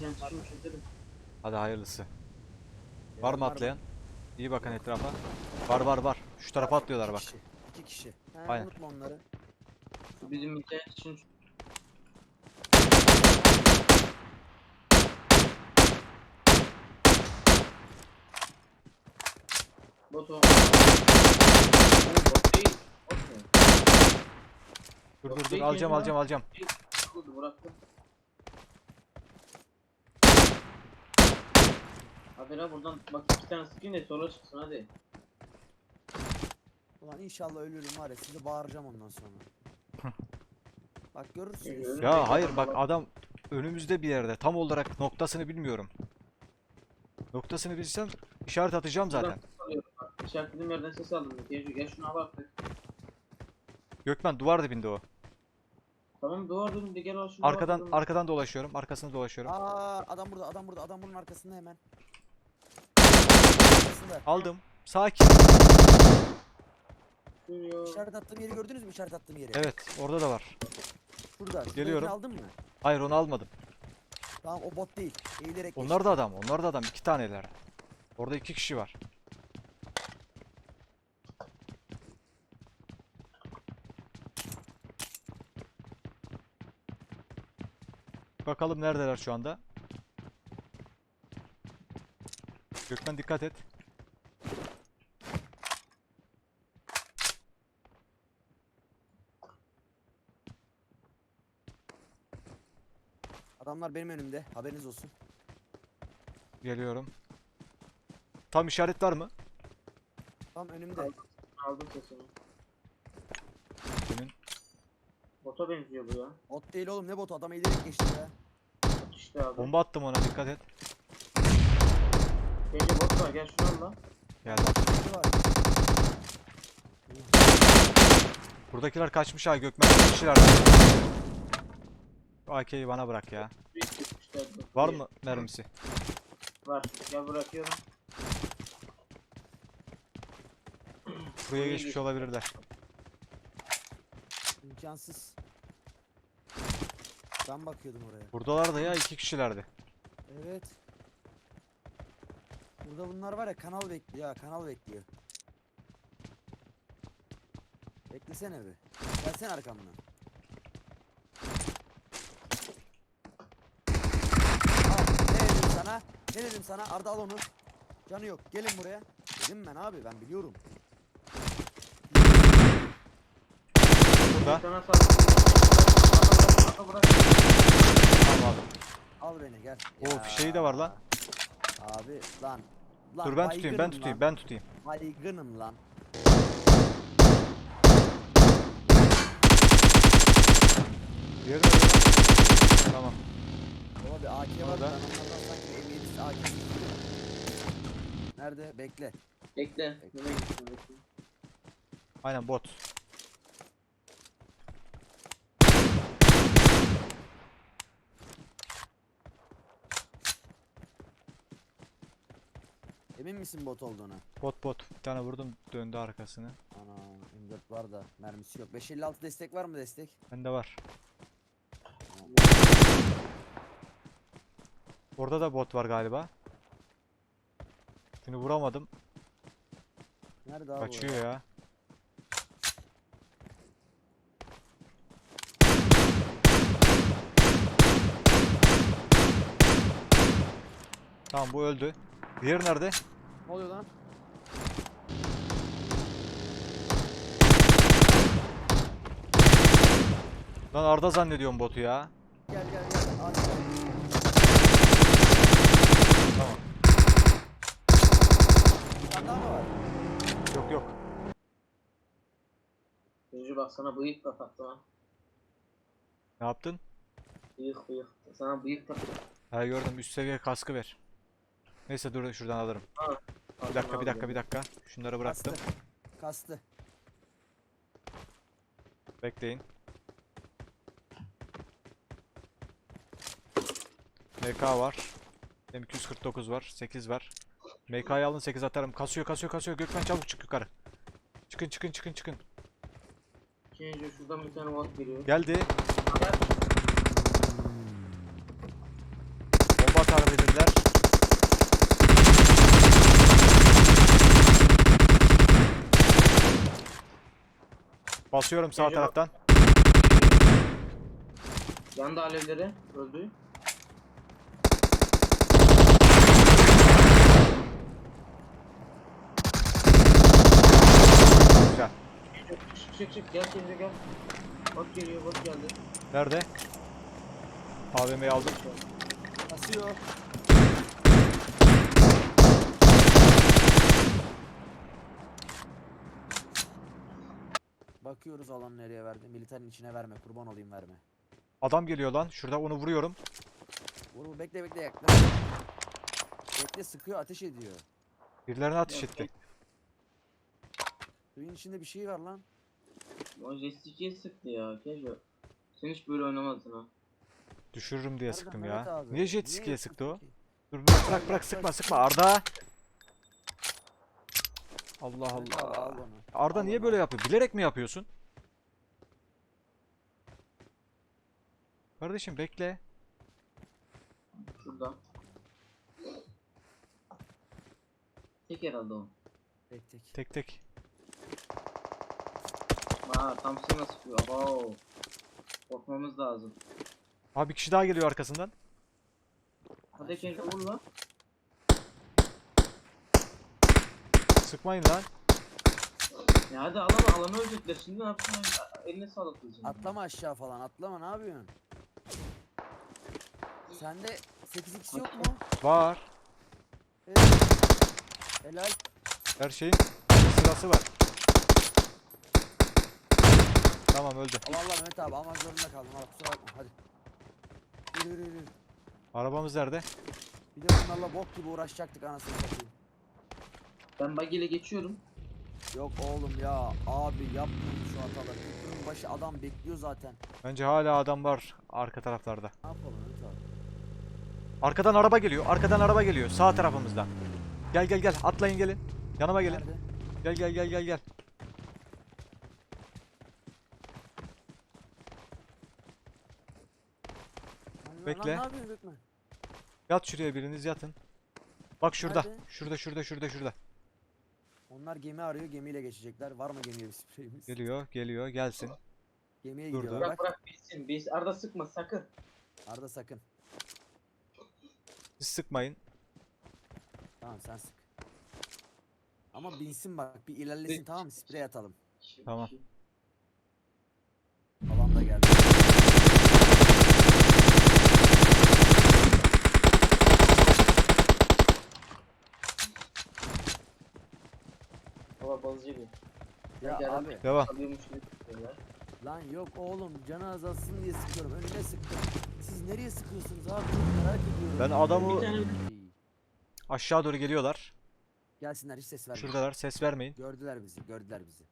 Çözelim. Hadi hayırlısı. Var mı atlayan? İyi bakın etrafa. Var var var. Şu tarafa atlıyorlar bak. İki kişi. İki kişi. He, Aynen. Unutma onları. Şu bizim internet için Bot o. Bot değil. Bot mu? Dur dur dur alacağım alacağım alacağım. Bıraktım. Hadi la buradan bak iki tane sıkayım da sola çıksın hadi. Ulan inşallah ölürüm var ya sizi bağıracağım ondan sonra. Bak görürsünüz. Ya hayır bak adam önümüzde bir yerde. Tam olarak noktasını bilmiyorum. Noktasını bilsem işaret atacağım zaten. İşaretlediğim yerden ses aldım. Gel, gel şuna bak. Gökmen duvar dibinde o. Tamam duvar dedim de gel al şuna Arkadan arkadan dolaşıyorum. Arkasını dolaşıyorum. Aa adam burada adam burada adam bunun arkasında hemen. Arkasında. Aldım. Sakin. İşaret attığım yeri gördünüz mü işaret attığım yeri? Evet orada da var. Şuradakini Geliyorum. aldın mı? Hayır onu almadım. Tamam o bot değil. Eğilerek. Onlar da adam. Onlar da adam. iki taneler. Orada iki kişi var. Bakalım neredeler şu anda. Gökmen dikkat et. Adamlar benim önümde. Haberiniz olsun. Geliyorum. Tam işaret var mı? Tam önümde. Aldım sesini. Senin. Bota benziyor bu ya. Bot değil oğlum ne botu adam eğilerek geçti ya. Bot işte abi. Bomba attım ona dikkat et. Gece bot var gel al lan. Geldi. Biri var. Buradakiler kaçmış ha Gökmen. kişiler. AK'yi bana bırak ya. Var mı mermisi? Var. Gel bırakıyorum. Buraya geçmiş olabilirler. İmkansız. Ben bakıyordum oraya. Buradalar da ya iki kişilerdi. Evet. Burada bunlar var ya kanal bekliyor ya kanal bekliyor. Beklesene bir. Gelsene arkamdan. Al, ne dedim sana? Ne dedim sana? Arda al onu. Canı yok. Gelin buraya. Dedim ben abi ben biliyorum. Burada. Sana. Tamam aldım. Al beni gel. Oo, fişeği de var lan. Abi lan. lan Dur ben tutayım ben baygınım tutayım lan. ben tutayım. Baygınım lan. Diğeri? Tamam. Baba bir AK var Orada. ben onlardan sanki M7'si AK istiyorum. Nerede? Bekle. Bekle. Bekle. Aynen bot. Emin misin bot olduğuna? Bot bot. Bir tane vurdum döndü arkasını. Ana M4 var da mermisi yok. 556 destek var mı destek? Bende var. Orada da bot var galiba. Şunu vuramadım. Nerede abi? Kaçıyor ya? ya. Tamam bu öldü. Diğeri nerede? Ne oluyor lan? Lan Arda zannediyorum botu ya. Gel gel gel. Abi. Tane daha mı var? Yok yok. Gözü bak sana bıyık kapattı lan. Ne yaptın? Bıyık bıyık. Sana bıyık kapattı. Ha gördüm üst seviye kaskı ver. Neyse dur şuradan alırım. Bir dakika bir dakika bir dakika. Şunları bıraktım. Kastı. Kastı. Bekleyin. MK var. M249 var. 8 var. MK'yı alın 8 atarım. Kasıyor kasıyor kasıyor. Gökmen çabuk çık yukarı. Çıkın çıkın çıkın çıkın. Gece şuradan bir tane bot geliyor. Geldi. Bomba tarif edildiler. Basıyorum sağ Gece taraftan. Yandı alevleri. Öldü. Güzel. Çık çık çık. Gel gel gel. Bot geliyor bot geldi. Nerede? AVM'yi aldım. Basıyor. Bakıyoruz alan nereye verdi. Militerin içine verme. Kurban olayım verme. Adam geliyor lan. Şurada onu vuruyorum. Vur vur bekle bekle yaklaş. Bekle sıkıyor ateş ediyor. Birilerine ateş Yok, etti. Suyun içinde bir şey var lan. O Jessica sıktı ya. Keşke. Sen hiç böyle oynamazdın ha. Düşürürüm diye Nereden sıktım Mehmet ya. abi? Niye jet ski'ye sıktı o? ki? Dur bırak bırak bırak sıkma sıkma Arda. Allah Mehmet abi, al Allah. onu. Arda niye böyle yapıyor? Bilerek mi yapıyorsun? Kardeşim bekle. Şurada. Tek herhalde o. Tek tek. Tek tek. Aa tam sana sıkıyor. Abo. Korkmamız lazım. Abi bir kişi daha geliyor arkasından. Hadi Kenji vur lan. Sıkmayın lan. Ya hadi alama alanı ölecekler şimdi ne yapsın? Eline sağlık diyeceğim. Atlama aşağı falan atlama ne yapıyorsun? Sende 8x yok mu? Var. Evet. Helal. Her şeyin sırası var. Tamam öldü. Allah Allah Mehmet abi almak zorunda kaldım. Allah kusura bakma hadi. Yürü yürü yürü. Arabamız nerede? Bir de bunlarla bok gibi uğraşacaktık anasını satayım. Ben bug ile geçiyorum. Yok oğlum ya abi yapmayın şu hataları. Köprünün başı adam bekliyor zaten. Bence hala adam var arka taraflarda. Ne yapalım Mehmet abi? Arkadan araba geliyor. Arkadan araba geliyor. Sağ tarafımızdan. Gel gel gel. Atlayın gelin. Yanıma gelin. Nerede? Gel gel gel gel gel. Lan Bekle. ne yapıyorsun Gökmen? Yat şuraya biriniz yatın. Bak şurada. Nerede? Şurada şurada şurada şurada. Onlar gemi arıyor gemiyle geçecekler. Var mı gemiye bir spreyimiz? Geliyor geliyor gelsin. Gemiye Durdu. gidiyorlar Bırak bak. bırak bitsin. Biz Arda sıkma sakın. Arda sakın. Siz sıkmayın. Tamam sen sık. Ama binsin bak bir ilerlesin tamam mı? Sprey atalım. Tamam. Alan da geldi. Baba balıcı bir. Abi Devam. Tutuyorlar. lan yok oğlum canı azalsın diye sıkıyorum. Önüne sıktım. Siz nereye sıkıyorsunuz abi? Çok merak ediyorum. Ben adamı aşağı doğru geliyorlar. Gelsinler hiç ses vermeyin. Şuradalar. Ses vermeyin. Gördüler bizi, gördüler bizi.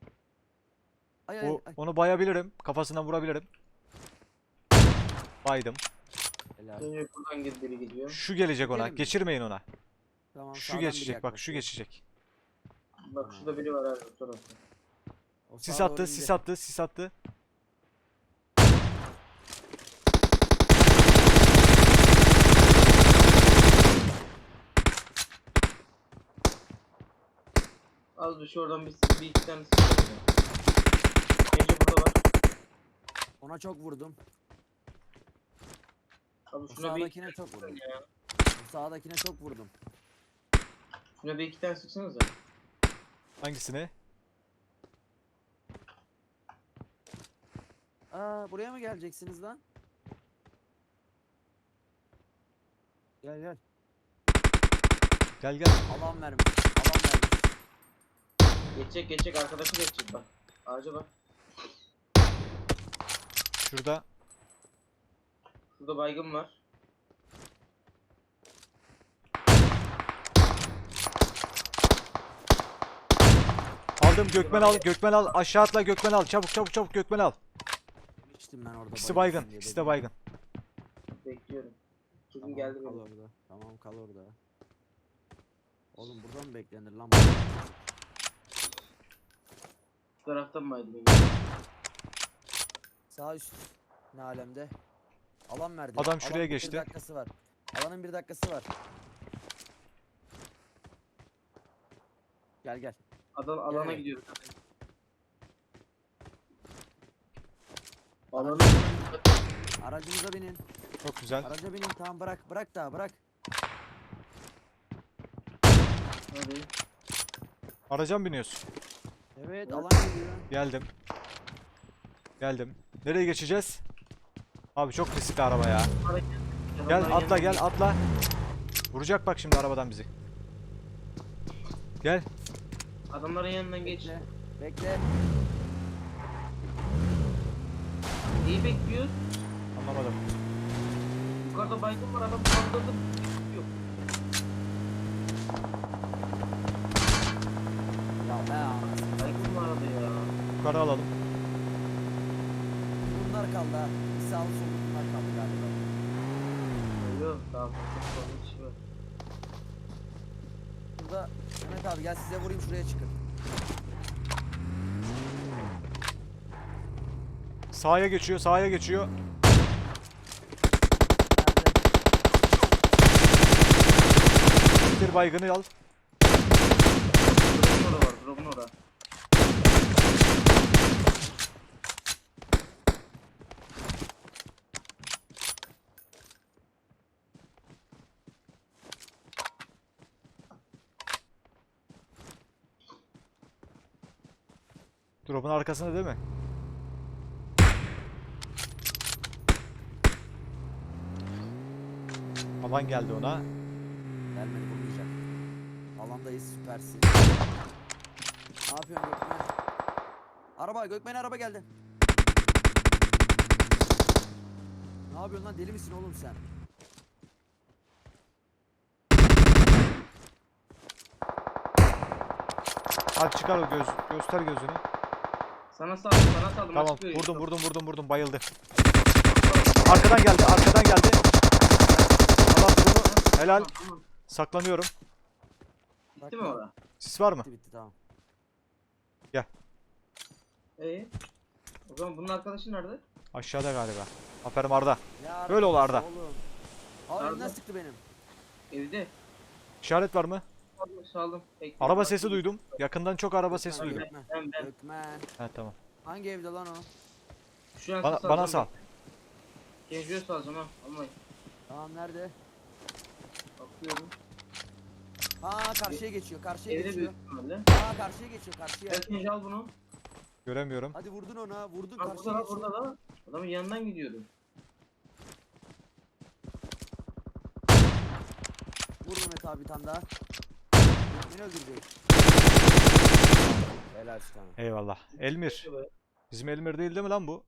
Ay ay O, ay. onu bayabilirim. Kafasından vurabilirim. Baydım. Helal. Kenji buradan geri biri gidiyor. Şu gelecek ona. Gidelim mi? Geçirmeyin ona. Tamam, Şu sağdan biri geçecek bak şu yaklaşıyor. geçecek. Bak şurada biri var abi bu tarafta. O Sis sağa attı, sis attı, sis attı. Az bir şey oradan bir, bir iki tane sıkıntı. Kenji burada var. Ona çok vurdum. Abi şuna bir iki sağdakine çok vurdum. ya. Sağdakine çok vurdum. Şuna bir iki tane sıksanıza. Hangisini? Buraya mı geleceksiniz lan? Gel gel. Gel gel. Alan vermiş. Alan vermiş. Geçecek geçecek arkadaşı geçecek bak. Ağaca bak. Şurada. Şurada baygın var. Aldım Gökmen al. Gökmen al. Aşağı atla Gökmen al. Çabuk çabuk çabuk Gökmen al. Demiştim ben orada. İkisi baygın. İkisi de baygın. Bekliyorum. Kesin Tamam, geldi kal benim. orada. Tamam kal orada. Oğlum buradan mı beklenir lan? Şu taraftan mı aydın? Sağ üst. Ne alemde? Alan verdi. Adam şuraya Alanın bir geçti. dakikası var. Alanın bir dakikası var. Gel gel. Adam alana Evet. gidiyoruz. Alana Aracınıza binin. Çok güzel. Araca binin tamam bırak bırak daha bırak. Hadi. Araca mı biniyorsun? Evet alan geliyor. Geldim. Geldim. Nereye geçeceğiz? Abi çok riskli araba ya. Gel atla gel atla. Vuracak bak şimdi arabadan bizi. Gel. Adamların yanından geç. Bekle. İyi bekliyoruz. Anlamadım. Yukarıda baygın var adam kaldırdı. Yok. Ya he anasını. Baygın vardı ya. Yukarı alalım. Bunlar kaldı ha. Bir sağlı sollu bunlar kaldı galiba. Yok daha fazla fazla kişi var. Burada Mehmet abi gel size vurayım şuraya çıkın. Sağa geçiyor, sağa geçiyor. Bir baygını al. Drop'un arkasında değil mi? Alan geldi ona. Gelmedi vurmayacak. Alandayız süpersin. Ne yapıyorsun Gökmen? Araba Gökmen araba geldi. Ne yapıyorsun lan deli misin oğlum sen? Hadi çıkar o göz, göster gözünü. Sana saldım sana saldım. Tamam, vurdum vurdum vurdum vurdum bayıldı. Arkadan geldi, arkadan geldi. Helal. Tamam. Saklanıyorum. Bitti mi orada? Sis var mı? Bitti bitti tamam. Ee? O zaman bunun arkadaşı nerede? Aşağıda galiba. Aferin Arda. Ya Böyle ol Arda. Oğlum. Aa Arda. elinden sıktı benim. Evde. İşaret var mı? Saldım saldım. Bekle. Araba sesi duydum. Yakından çok araba sesi duydum. Gökmen. Ben ben. Gökmen. Ha tamam. Hangi evde lan o? Şu an Bana, bana sal. Gençliğe salacağım ha. Almayın. Tamam nerede? Bakıyorum. Ha karşıya geçiyor karşıya Evde geçiyor. büyük ihtimalle. Ha karşıya geçiyor karşıya. Genç al bunu. Göremiyorum. Hadi vurdun ona vurdun Ha karşıya burada geçiyor. burada da. Adamın yanından gidiyordu. Vur Mehmet abi bir tane daha. Beni öldürecek. Helal sana. Eyvallah. Elmir. Bizim Elmir değil değil mi lan bu?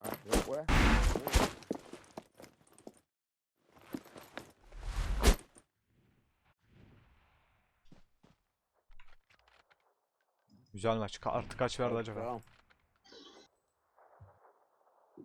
Ha, Yok be. Güzel maç. Ka- Artı kaç verdi acaba? Tamam.